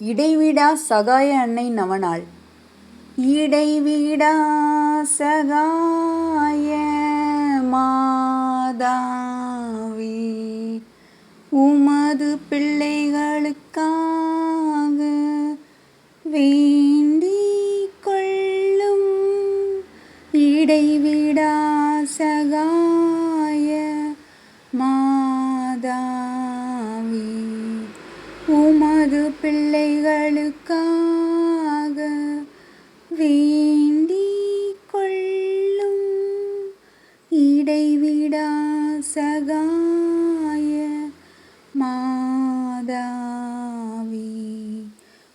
இடைவிடா சகாய அன்னை நவனாள் இடைவிடா சகாய மாதாவி. உமது பிள்ளைகளுக்காக வீ பிள்ளைகளுக்காக வேண்டிக் கொள்ளும் இடைவிடா சகாய மாதாவி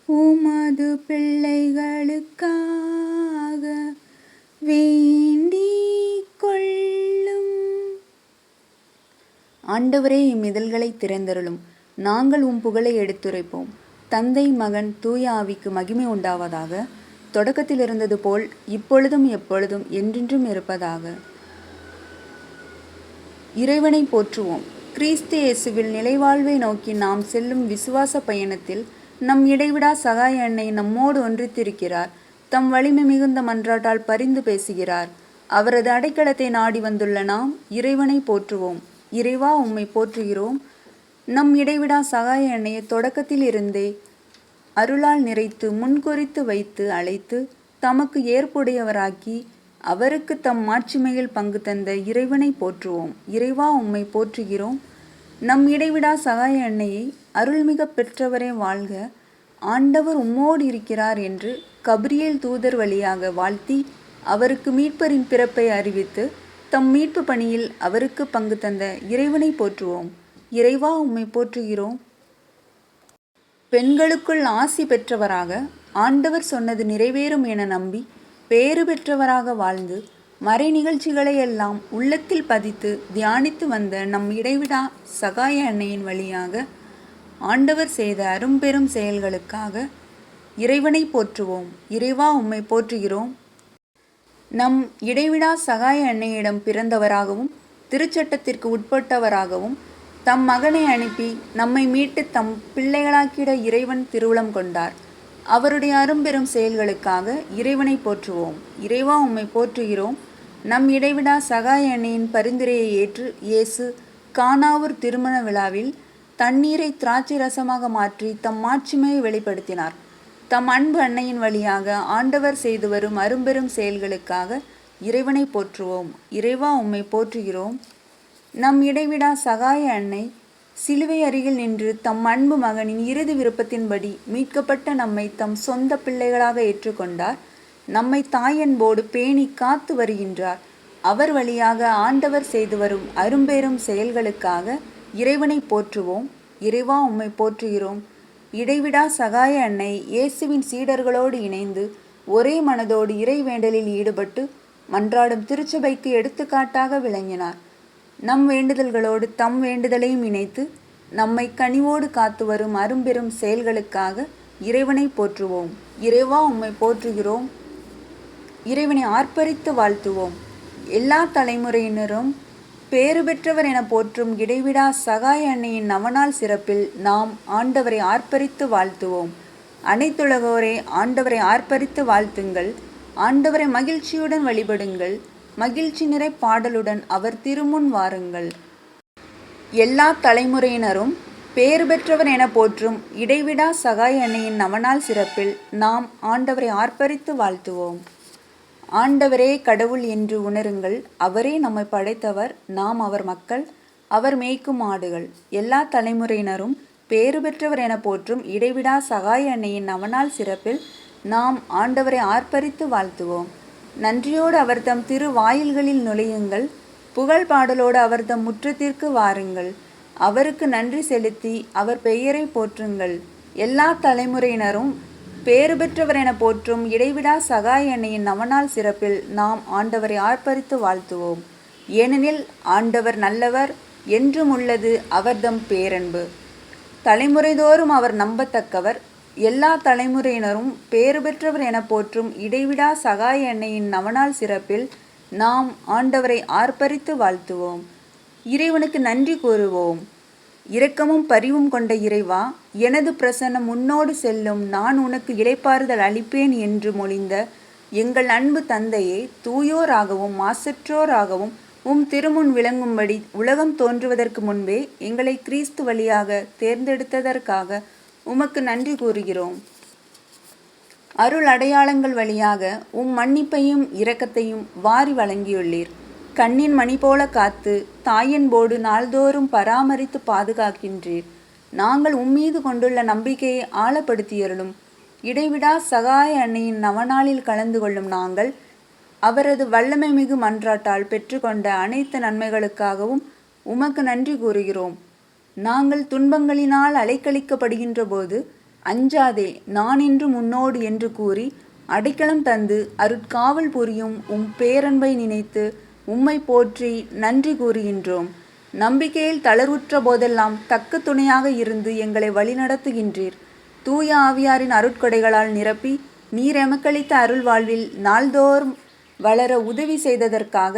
உமது பிள்ளைகளுக்காக வேண்டிக் கொள்ளும் ஆண்டவரே இம்மிதழ்களை திறந்தருளும். நாங்கள் உம் புகழை எடுத்துரைப்போம். தந்தை மகன் தூய ஆவிக்கு மகிமை உண்டாவதாக தொடக்கத்தில் இருந்தது போல் இப்பொழுதும் எப்பொழுதும் என்றென்றும் இருப்பதாக. இறைவனை போற்றுவோம். கிறிஸ்து இயேசுவில் நிலைவாழ்வை நோக்கி நாம் செல்லும் விசுவாச பயணத்தில் நம் இடைவிடா சகாய அன்னை நம்மோடு ஒன்றித்திருக்கிறார். தம் வலிமை மிகுந்த மன்றாட்டால் பரிந்து பேசுகிறார். அவரது அடைக்கலத்தை நாடி வந்துள்ள நாம் இறைவனை போற்றுவோம். இறைவா உம்மை போற்றுகிறோம். நம் இடைவிடா சகாய அன்னையை தொடக்கத்தில் இருந்தே அருளால் நிறைத்து முன்குறித்து வைத்து அழைத்து தமக்கு ஏற்புடையவராக்கி அவருக்கு தம் மாட்சிமையில் பங்கு தந்த இறைவனை போற்றுவோம். இறைவா உம்மை போற்றுகிறோம். நம் இடைவிடா சகாய அன்னையை அருள்மிக பெற்றவரே வாழ்க. ஆண்டவர் உம்மோடு இருக்கிறார் என்று கபிரியல் தூதர் வழியாக வாழ்த்தி அவருக்கு மீட்பரின் பிறப்பை அறிவித்து தம் மீட்பு பணியில் அவருக்கு பங்கு தந்த இறைவனை போற்றுவோம். இறைவா உம்மை போற்றுகிறோம். பெண்களுக்குள் ஆசி பெற்றவராக ஆண்டவர் சொன்னது நிறைவேறும் என நம்பி பேறு பெற்றவராக வாழ்ந்து மறை நிகழ்ச்சிகளை எல்லாம் உள்ளத்தில் பதித்து தியானித்து வந்த நம் இடைவிடா சகாய அன்னையின் வழியாக ஆண்டவர் செய்த அரும்பெரும் செயல்களுக்காக இறைவனை போற்றுவோம். இறைவா உம்மை போற்றுகிறோம். நம் இடைவிடா சகாய அன்னையிடம் பிறந்தவராகவும் திருச்சட்டத்திற்கு உட்பட்டவராகவும் தம் மகனை அனுப்பி நம்மை மீட்டு தம் பிள்ளைகளாக்கிட இறைவன் திருவுளம் கொண்டார். அவருடைய அரும்பெரும் செயல்களுக்காக இறைவனை போற்றுவோம். இறைவா உம்மை போற்றுகிறோம். நம் இடைவிடா சகாய அன்னையின் பரிந்துரையை ஏற்று இயேசு கானாவூர் திருமண விழாவில் தண்ணீரை திராட்சை ரசமாக மாற்றி தம் மாட்சிமையை வெளிப்படுத்தினார். தம் அன்பு அன்னையின் வழியாக ஆண்டவர் செய்து வரும் அரும்பெரும் செயல்களுக்காக இறைவனை போற்றுவோம். இறைவா உம்மை போற்றுகிறோம். நம் இடைவிடா சகாய அன்னை சிலுவை அருகில் நின்று தம் அன்பு மகனின் இறுதி விருப்பத்தின்படி மீட்கப்பட்ட நம்மை தம் சொந்த பிள்ளைகளாக ஏற்றுக்கொண்டார். நம்மை தாயன்போடு பேணி காத்து வருகின்றார். அவர் வழியாக ஆண்டவர் செய்து வரும் அரும்பெரும் செயல்களுக்காக இறைவனை போற்றுவோம். இறைவா உம்மை போற்றுகிறோம். இடைவிடா சகாய அன்னை இயேசுவின் சீடர்களோடு இணைந்து ஒரே மனதோடு இறைவேண்டலில் ஈடுபட்டு மன்றாடும் திருச்சபைக்கு எடுத்துக்காட்டாக விளங்கினார். நம் வேண்டுதல்களோடு தம் வேண்டுதலையும் இணைத்து நம்மை கனிவோடு காத்து வரும் அரும்பெரும் செயல்களுக்காக இறைவனை போற்றுவோம். இறைவா உம்மை போற்றுகிறோம். இறைவனை ஆர்ப்பரித்து வாழ்த்துவோம். எல்லா தலைமுறையினரும் பேறு பெற்றவர் என போற்றும் இடைவிடா சகாய அன்னையின் நவநாள் சிறப்பில் நாம் ஆண்டவரை ஆர்ப்பரித்து வாழ்த்துவோம். அனைத்துலகோரே ஆண்டவரை ஆர்ப்பரித்து வாழ்த்துங்கள். ஆண்டவரை மகிழ்ச்சியுடன் வழிபடுங்கள். மகிழ்ச்சி நிறை பாடலுடன் அவர் திருமுன் வாருங்கள். எல்லா தலைமுறையினரும் பேறு பெற்றவர் என போற்றும் இடைவிடா சகாய் அன்னையின் நவநாள் சிறப்பில் நாம் ஆண்டவரை ஆர்ப்பரித்து வாழ்த்துவோம். ஆண்டவரே கடவுள் என்று உணருங்கள். அவரே நம்மை படைத்தவர். நாம் அவர் மக்கள். அவர் மேய்க்கும் ஆடுகள். எல்லா தலைமுறையினரும் பேறு பெற்றவர் என போற்றும் இடைவிடா சகாய் அன்னையின் நவநாள் சிறப்பில் நாம் ஆண்டவரை ஆர்ப்பரித்து வாழ்த்துவோம். நன்றியோடு அவர் தம் திரு வாயில்களில் நுழையுங்கள். புகழ் பாடலோடு அவர் தம் முற்றத்திற்கு வாருங்கள். அவருக்கு நன்றி செலுத்தி அவர் பெயரை போற்றுங்கள். எல்லா தலைமுறையினரும் பேறு பெற்றவர் என போற்றும் இடைவிடா சகாய எண்ணையின் நவநாள் சிறப்பில் நாம் ஆண்டவரை ஆர்ப்பரித்து வாழ்த்துவோம். ஏனெனில் ஆண்டவர் நல்லவர் என்றும் உள்ளது அவர்தம் பேரன்பு. தலைமுறைதோறும் அவர் நம்பத்தக்கவர் எல்லா தலைமுறையினரும் பேறு பெற்றவர் என போற்றும் இடைவிடா சகாய எண்ணெயின் நவநாள் சிறப்பில் நாம் ஆண்டவரை ஆர்ப்பரித்து வாழ்த்துவோம். இறைவனுக்கு நன்றி கூறுவோம். இரக்கமும் பரிவும் கொண்ட இறைவா எனது பிரசன்னம் உன்னோடு செல்லும் நான் உனக்கு இடைப்பாறுதல் அளிப்பேன் என்று மொழிந்த எங்கள் அன்பு தந்தையே தூயோராகவும் மாசற்றோராகவும் உம் திருமுன் விளங்கும்படி உலகம் தோன்றுவதற்கு முன்பே எங்களை கிறிஸ்து வழியாக தேர்ந்தெடுத்ததற்காக உமக்கு நன்றி கூறுகிறோம். அருள் அடையாளங்கள் வழியாக உம் மன்னிப்பையும் இரக்கத்தையும் வாரி வழங்கியுள்ளீர். கண்ணின் மணி போல காத்து தாயன்போடு நாள்தோறும் பராமரித்து பாதுகாக்கின்றீர். நாங்கள் உம்மீது கொண்டுள்ள நம்பிக்கையை ஆழப்படுத்தியருளும். இடைவிடா சகாய அன்னையின் நவநாளில் கலந்து கொள்ளும் நாங்கள் அவரது வல்லமை மிகு மன்றாட்டால் பெற்றுக்கொண்ட அனைத்து நன்மைகளுக்காகவும் உமக்கு நன்றி கூறுகிறோம். நாங்கள் துன்பங்களினால் அலைக்கழிக்கப்படுகின்ற போது அஞ்சாதே நான் இன்று முன்னோடு என்று கூறி அடைக்கலம் தந்து அருட்காவல் புரியும் உம் பேரன்பை நினைத்து உம்மை போற்றி நன்றி கூறுகின்றோம். நம்பிக்கையில் தளர்வுற்ற போதெல்லாம் தக்க துணையாக இருந்து எங்களை வழிநடத்துகின்றீர். தூய ஆவியாரின் அருட்கொடைகளால் நிரப்பி நீர் எமக்களித்த அருள் வாழ்வில் நாள்தோறும் வளர உதவி செய்ததற்காக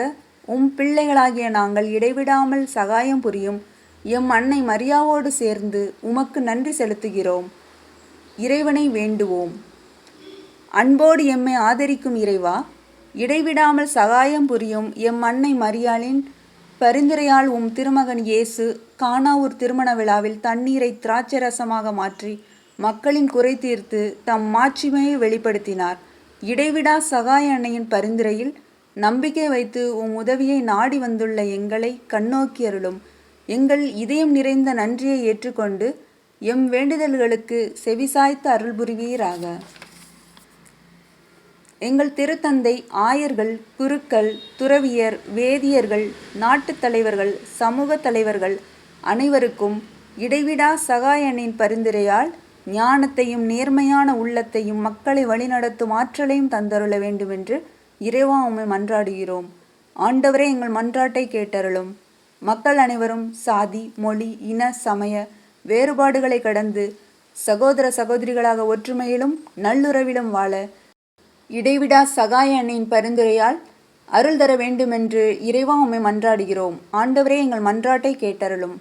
உம் பிள்ளைகளாகிய நாங்கள் இடைவிடாமல் சகாயம் புரியும் எம் அன்னை மரியாவோடு சேர்ந்து உமக்கு நன்றி செலுத்துகிறோம். இறைவனை வேண்டுவோம். அன்போடு எம்மை ஆதரிக்கும் இறைவா இடைவிடாமல் சகாயம் புரியும் எம் அன்னை மரியாளின் பரிந்துரையால் உம் திருமகன் இயேசு கானாவூர் திருமண விழாவில் தண்ணீரை திராட்சை ரசமாக மாற்றி மக்களின் குறை தீர்த்து தம் மாட்சிமையை வெளிப்படுத்தினார். இடைவிடா சகாய அன்னையின் பரிந்துரையில் நம்பிக்கை வைத்து உம் உதவியை நாடி வந்துள்ள எங்களை கண்ணோக்கி அருளும். எங்கள் இதயம் நிறைந்த நன்றியை ஏற்றுக்கொண்டு எம் வேண்டுதல்களுக்கு செவிசாய்த்து அருள் புரிவீராக. எங்கள் திருத்தந்தை ஆயர்கள் குருக்கள் துறவியர் வேதியர்கள் நாட்டுத் தலைவர்கள் சமூக தலைவர்கள் அனைவருக்கும் இடைவிடா சகாயனின் பரிந்துரையால் ஞானத்தையும் நேர்மையான உள்ளத்தையும் மக்களை வழிநடத்தும் ஆற்றலையும் தந்தருள வேண்டுமென்று இறைவா உம்மை மன்றாடுகிறோம். ஆண்டவரே எங்கள் மன்றாட்டை கேட்டருளும். மக்கள் அனைவரும் சாதி மொழி இன சமய வேறுபாடுகளை கடந்து சகோதர சகோதரிகளாக ஒற்றுமையிலும் நல்லுறவிலும் வாழ இடைவிடா சகாய அன்னையின் பரிந்துரையால் அருள் தர வேண்டுமென்று இறைவா உம்மை மன்றாடுகிறோம். ஆண்டவரே எங்கள் மன்றாட்டை கேட்டருளும்.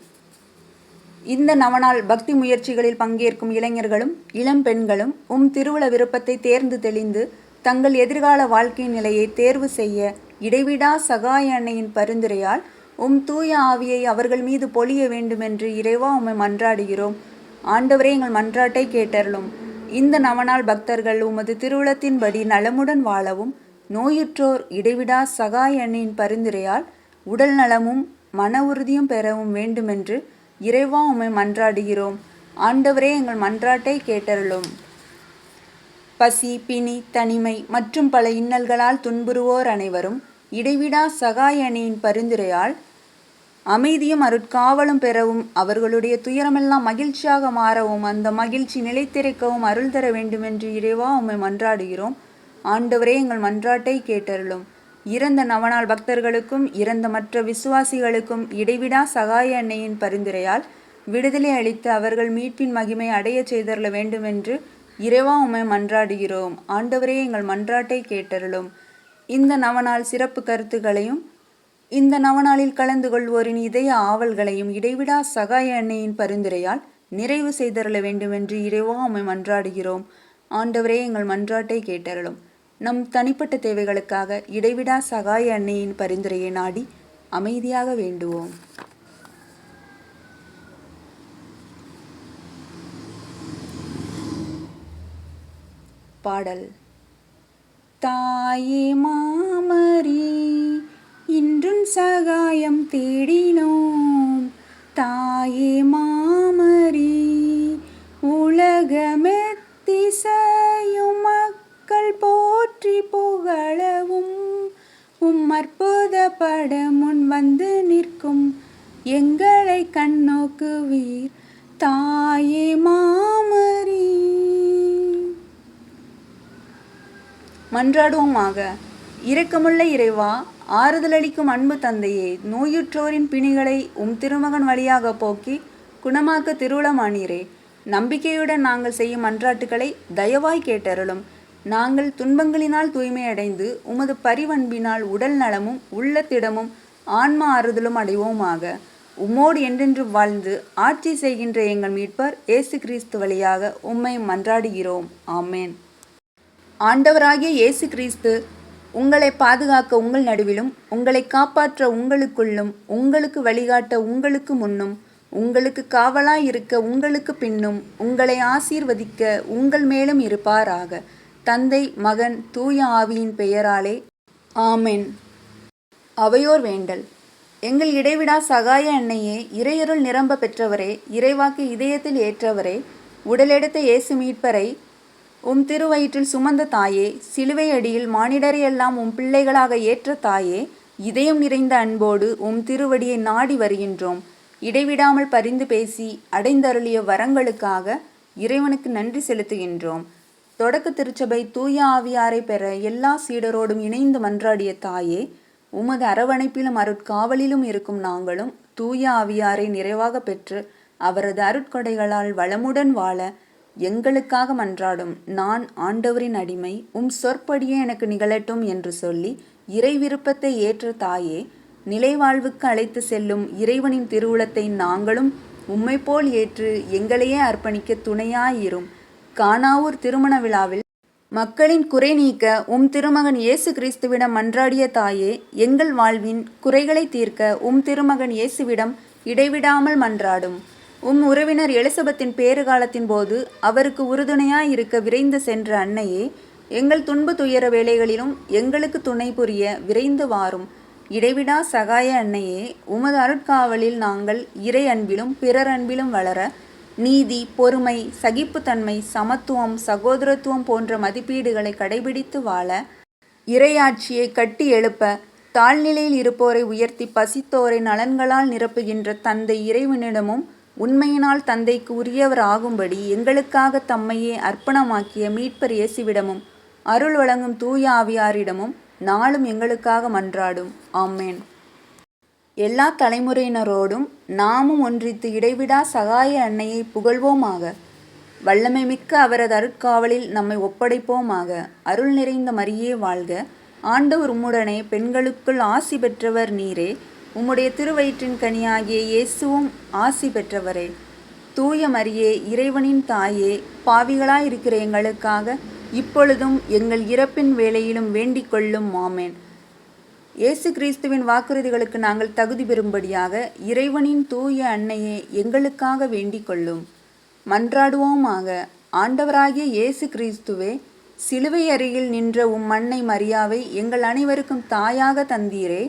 இந்த நவநாள் பக்தி முயற்சிகளில் பங்கேற்கும் இளைஞர்களும் இளம் பெண்களும் உம் திருவுள விருப்பத்தை தேர்ந்து தெளிந்து தங்கள் எதிர்கால வாழ்க்கை நிலையை தேர்வு செய்ய இடைவிடா சகாய அன்னையின் பரிந்துரையால் உம் தூய ஆவியை அவர்கள் மீது பொழிய வேண்டுமென்று இறைவா உம்மை மன்றாடுகிறோம். ஆண்டவரே எங்கள் மன்றாட்டை கேட்டருளும். இந்த நவநாள் பக்தர்கள் உமது திருவுளத்தின்படி நலமுடன் வாழவும் நோயுற்றோர் இடைவிடா சகாய அண்ணின் பரிந்துரையால் உடல் நலமும் மன உறுதியும் பெறவும் வேண்டுமென்று இறைவா உம்மை மன்றாடுகிறோம். ஆண்டவரே எங்கள் மன்றாட்டை கேட்டருளும். பசி பிணி தனிமை மற்றும் பல இன்னல்களால் துன்புறுவோர் அனைவரும் இடைவிடா சகாய் அணியின் பரிந்துரையால் அமைதியும் அருட்காவலும் பெறவும் அவர்களுடைய துயரமெல்லாம் மகிழ்ச்சியாக மாறவும் அந்த மகிழ்ச்சி நிலைத்திருக்கவும் அருள் தர வேண்டுமென்று இறைவா உம்மை மன்றாடுகிறோம். ஆண்டவரே எங்கள் மன்றாட்டை கேட்டருளும். இறந்த நவநாள் பக்தர்களுக்கும் இறந்த மற்ற விசுவாசிகளுக்கும் இடைவிடா சகாய அன்னையின் பரிந்துரையால் விடுதலை அளித்து அவர்கள் மீட்பின் மகிமை அடைய செய்தருள வேண்டுமென்று இறைவா உம்மை மன்றாடுகிறோம். ஆண்டவரே எங்கள் மன்றாட்டை கேட்டருளும். இந்த நவநாள் சிறப்பு கருத்துக்களையும் இந்த நவநாளில் கலந்து கொள்வோரின் இதய ஆவல்களையும் இடைவிடா சகாய அன்னையின் பரிந்துரையால் நிறைவு செய்தருள வேண்டுமென்று இறைவோ உம்மை மன்றாடுகிறோம். ஆண்டவரே எங்கள் மன்றாட்டை கேட்டருளும். நம் தனிப்பட்ட தேவைகளுக்காக இடைவிடா சகாய அன்னையின் பரிந்துரையை நாடி அமைதியாக வேண்டுவோம். பாடல் தாயே மாமரீ இன்றும் சகாயம் தேடினோம். தாயே மாமரி உலகமெத்திசையும் மக்கள் போற்றி புகழவும். உம் அற்புத பட முன் வந்து நிற்கும் எங்களை கண்ணோக்குவீர். தாயே மாமரி. மன்றாடுவோமாக. இரக்கமுள்ள இறைவா ஆறுதலளிக்கும் அன்பு தந்தையே நோயுற்றோரின் பிணிகளை உம் திருமகன் வழியாக போக்கி குணமாக்க திருவுளமானீரே. நம்பிக்கையுடன் நாங்கள் செய்யும் மன்றாட்டுகளை தயவாய் கேட்டருளும். நாங்கள் துன்பங்களினால் தூய்மையடைந்து உமது பரிவன்பினால் உடல் நலமும் உள்ளத்திடமும் ஆன்ம ஆறுதலும் அடைவோமாக. உம்மோடு என்றென்று வாழ்ந்து ஆட்சி செய்கின்ற எங்கள் மீட்பர் இயேசு கிறிஸ்து வழியாக உம்மை மன்றாடுகிறோம். ஆமேன். ஆண்டவராகிய இயேசு கிறிஸ்து உங்களை பாதுகாக்க உங்கள் நடுவிலும் உங்களை காப்பாற்ற உங்களுக்குள்ளும் உங்களுக்கு வழிகாட்ட உங்களுக்கு முன்னும் உங்களுக்கு காவலாய் இருக்க உங்களுக்கு பின்னும் உங்களை ஆசீர்வதிக்க உங்கள் மேலும் இருப்பாராக. தந்தை மகன் தூய ஆவியின் பெயராலே ஆமென். அவையோர் வேண்டல். எங்கள் இடைவிடா சகாய அன்னையே இறையருள் நிரம்ப பெற்றவரே இறைவாக்கு இதயத்தில் ஏற்றவரே உடலெடுத்த இயேசு மீட்பரை உம் திருவயிற்றில் சுமந்த தாயே சிலுவை அடியில் மானிடரையெல்லாம் உம் பிள்ளைகளாக ஏற்ற தாயே இதயம் நிறைந்த அன்போடு உம் திருவடியை நாடி வருகின்றோம். இடைவிடாமல் பரிந்து பேசி அடைந்தருளிய வரங்களுக்காக இறைவனுக்கு நன்றி செலுத்துகின்றோம். தொடக்க திருச்சபை தூய ஆவியாரை பெற எல்லா சீடரோடும் இணைந்து மன்றாடிய தாயே உமது அரவணைப்பிலும் அருட்காவலிலும் இருக்கும் நாங்களும் தூய ஆவியாரை நிறைவாக பெற்று அவரது அருட்கொடைகளால் வளமுடன் வாழ எங்களுக்காக மன்றாடும் நான் ஆண்டவரின் அடிமை உம் சொற்படியே எனக்கு நிகழட்டும் என்று சொல்லி இறை விருப்பத்தை ஏற்ற தாயே நிலைவாழ்வுக்கு அழைத்து செல்லும் இறைவனின் திருவுளத்தை நாங்களும் உம்மை போல் ஏற்று எங்களையே அர்ப்பணிக்க துணையாயிரும். கானாவூர் திருமண விழாவில் மக்களின் குறை நீக்க உம் திருமகன் இயேசு கிறிஸ்துவிடம் மன்றாடிய தாயே எங்கள் வாழ்வின் குறைகளை தீர்க்க உம் திருமகன் இயேசுவிடம் இடைவிடாமல் மன்றாடும். உம் உறவினர் எலிசபெத்தின் பேறுகாலத்தின் போது அவருக்கு உறுதுணையாய் இருக்க விரைந்து சென்ற அன்னையே எங்கள் துன்ப துயர வேளைகளிலும் எங்களுக்கு துணை புரிய விரைந்து வாரும். இடைவிடா சகாய அன்னையே உமது அருட்காவலில் நாங்கள் இறை அன்பிலும் பிறர் அன்பிலும் வளர நீதி பொறுமை சகிப்புத்தன்மை சமத்துவம் சகோதரத்துவம் போன்ற மதிப்பீடுகளை கடைபிடித்து வாழ இறையாட்சியை கட்டி எழுப்ப தாழ்நிலையில் இருப்போரை உயர்த்தி பசித்தோரை நலன்களால் நிரப்புகின்ற தந்தை இறைவனிடமும் உண்மையினால் தந்தைக்கு உரியவர் ஆகும்படி எங்களுக்காக தம்மையே அர்ப்பணமாக்கிய மீட்பர் இயேசுவிடமும் அருள் வழங்கும் தூய ஆவியாரிடமும் நாளும் எங்களுக்காக மன்றாடும். ஆமேன். எல்லா தலைமுறையினரோடும் நாமும் ஒன்றித்து இடைவிடா சகாய அன்னையை புகழ்வோமாக. வல்லமை மிக்க அவரது அருட்காவலில் நம்மை ஒப்படைப்போமாக. அருள் நிறைந்த மரியே வாழ்க. ஆண்டவர் உம்முடனே பெண்களுக்குள் ஆசி பெற்றவர் நீரே. உம்முடைய திருவயிற்றின் கனியாகிய இயேசுவும் ஆசி பெற்றவரே. தூய மரியே இறைவனின் தாயே பாவிகளாயிருக்கிற எங்களுக்காக இப்பொழுதும் எங்கள் இறப்பின் வேளையிலும் வேண்டிக் கொள்ளும் மாமேன். இயேசு கிறிஸ்துவின் வாக்குறுதிகளுக்கு நாங்கள் தகுதி பெறும்படியாக இறைவனின் தூய அன்னையே எங்களுக்காக வேண்டிக் கொள்ளும். மன்றாடுவோமாக ஆண்டவராகிய இயேசு கிறிஸ்துவே சிலுவை அருகில் நின்ற உம் அன்னை மரியாவை எங்கள் அனைவருக்கும் தாயாக தந்தீரே.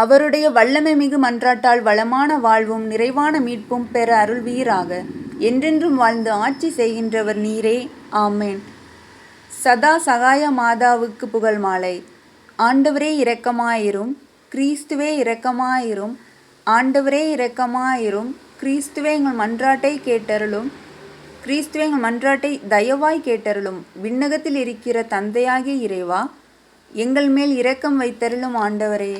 அவருடைய வல்லமை மிகு மன்றாட்டால் வளமான வாழ்வும் நிறைவான மீட்பும் பெற அருள்வீராக. என்றென்றும் வாழ்ந்து ஆட்சி செய்கின்றவர் நீரே. ஆமேன். சதா சகாய மாதாவுக்கு புகழ் மாலை. ஆண்டவரே இரக்கமாயிரும் கிறிஸ்துவே இரக்கமாயிரும் ஆண்டவரே இரக்கமாயிரும் கிறிஸ்துவே எங்கள் மன்றாட்டை கேட்டருளும் கிறிஸ்துவே எங்கள் மன்றாட்டை தயவாய் கேட்டருளும் விண்ணகத்தில் இருக்கிற தந்தையாகிய இறைவா எங்கள் மேல் இரக்கம் வைத்தருளும் ஆண்டவரே.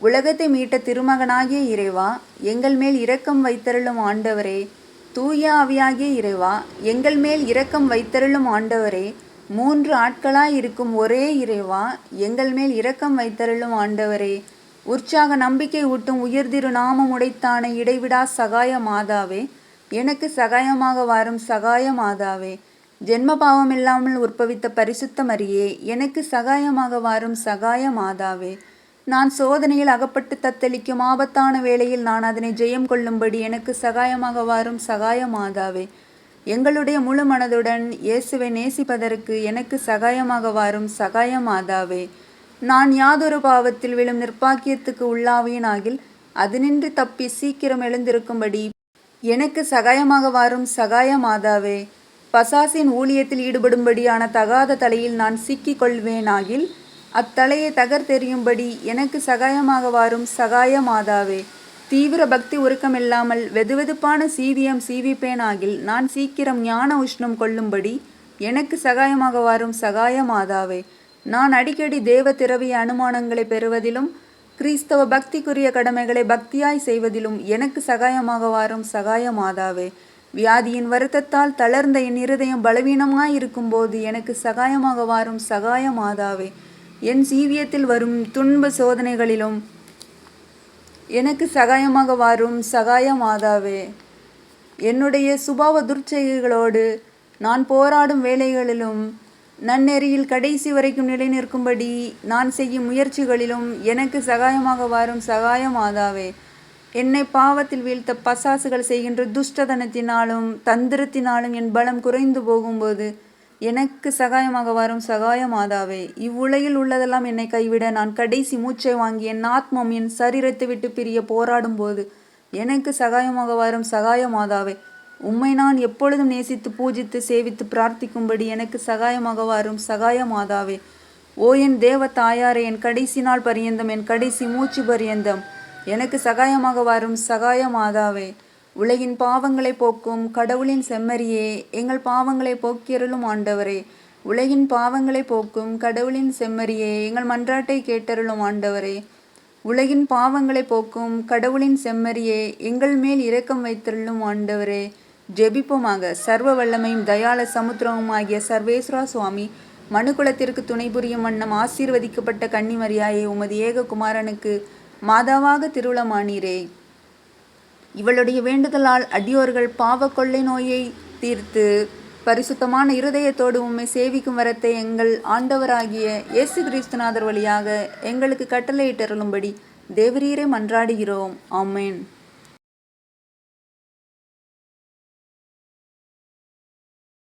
உலகத்தை மீட்ட திருமகனாகிய இறைவா எங்கள் மேல் இரக்கம் வைத்தருளும் ஆண்டவரே. தூய ஆவியாகிய இறைவா எங்கள் மேல் இரக்கம் வைத்தருளும் ஆண்டவரே. மூன்று ஆட்களாய் இருக்கும் ஒரே இறைவா எங்கள் மேல் இரக்கம் வைத்தருளும் ஆண்டவரே. உற்சாக நம்பிக்கை ஊட்டும் உயர்திரு நாமம் உடைத்தான இடைவிடா சகாய மாதாவே. எனக்கு சகாயமாக வாரும் சகாய மாதாவே. ஜென்ம பாவம் இல்லாமல் உற்பவித்த பரிசுத்த மரியே எனக்கு சகாயமாக வாரும் சகாய மாதாவே. நான் சோதனையில் அகப்பட்டு தத்தளிக்கும் ஆபத்தான வேளையில் நான் அதனை ஜெயம் கொள்ளும்படி எனக்கு சகாயமாக வாரும் சகாய மாதாவே. எங்களுடைய முழு மனதுடன் இயேசுவை நேசிப்பதற்கு எனக்கு சகாயமாக வாரும் சகாய மாதாவே. நான் யாதொரு பாவத்தில் விழும் நிர்பாக்கியத்துக்கு உள்ளாவியனாகில் அது நின்று தப்பி சீக்கிரம் எழுந்திருக்கும்படி எனக்கு சகாயமாக வாரும் சகாய மாதாவே. பசாசின் ஊழியத்தில் ஈடுபடும்படியான தகாத தலையில் நான் சிக்கிக் கொள்வேனாகில் அத்தலையை தகர்த்தெறியும்படி எனக்கு சகாயமாக வாரும் சகாய மாதாவே. தீவிர பக்தி உருக்கமில்லாமல் வெதுவெதுப்பான சீவியம் சீவிப்பேனாகில் நான் சீக்கிரம் ஞான உஷ்ணம் கொள்ளும்படி எனக்கு சகாயமாக வாரும் சகாய மாதாவே. நான் அடிக்கடி தேவ திரவிய அனுமானங்களை பெறுவதிலும் கிறிஸ்தவ பக்திக்குரிய கடமைகளை பக்தியாய் செய்வதிலும் எனக்கு சகாயமாக வாரும் சகாய மாதாவே. வியாதியின் வருத்தத்தால் தளர்ந்த என் இருதயம் பலவீனமாய் இருக்கும்போது எனக்கு சகாயமாக வாரும் சகாய மாதாவே. என் சீவியத்தில் வரும் துன்ப சோதனைகளிலும் எனக்கு சகாயமாக வாரும் சகாய மாதாவே என்னுடைய சுபாவ துர்ச்செய்கைகளோடு நான் போராடும் வேலைகளிலும் நன்னெறியில் கடைசி வரைக்கும் நிலைநிற்கும்படி நான் செய்யும் முயற்சிகளிலும் எனக்கு சகாயமாக வாரும் சகாய மாதாவே என்னை பாவத்தில் வீழ்த்த பசாசுகள் செய்கின்ற துஷ்டதனத்தினாலும் தந்திரத்தினாலும் என் பலம் குறைந்து போகும்போது எனக்கு சகாயமாக வரும் சகாய மாதாவே இவ்வுலகில் உள்ளதெல்லாம் என்னை கைவிட நான் கடைசி மூச்சை வாங்கி என் ஆத்மம் என் சரீரத்தை விட்டு பிரிய போராடும் போது எனக்கு சகாயமாக வரும் சகாய மாதாவே உம்மை நான் எப்பொழுதும் நேசித்து பூஜித்து சேவித்து பிரார்த்திக்கும்படி எனக்கு சகாயமாக வரும் சகாய மாதாவே ஓ என் தேவ தாயாரே என் கடைசி நாள் பரியந்தம் என் கடைசி மூச்சு பரியந்தம் எனக்கு சகாயமாக வரும் சகாய மாதாவே. உலகின் பாவங்களை போக்கும் கடவுளின் செம்மறியே எங்கள் பாவங்களை போக்கியருளும் ஆண்டவரே. உலகின் பாவங்களை போக்கும் கடவுளின் செம்மறியே எங்கள் மன்றாட்டை கேட்டருளும் ஆண்டவரே. உலகின் பாவங்களை போக்கும் கடவுளின் செம்மறியே எங்கள் மேல் இரக்கம் வைத்தருளும் ஆண்டவரே. ஜெபிப்போமாக. சர்வ வல்லமையும் தயாள சமுத்திரமும் ஆகிய சர்வேஸ்வரா சுவாமி மனுகுலத்திற்கு துணை புரியும் வண்ணம் ஆசீர்வதிக்கப்பட்ட கன்னிமரியாயே உமது ஏக குமாரனுக்கு மாதாவாக திருவிழமானீரே இவளுடைய வேண்டுதலால் அடியோர்கள் பாவ கொள்ளை நோயை தீர்த்து பரிசுத்தமான இருதயத்தோடு உம்மை சேவிக்கும் வரத்தை எங்கள் ஆண்டவராகிய இயேசு கிறிஸ்துநாதர் வழியாக எங்களுக்கு கட்டளையிட்டருளும்படி தேவரீரை மன்றாடுகிறோம். ஆமேன்.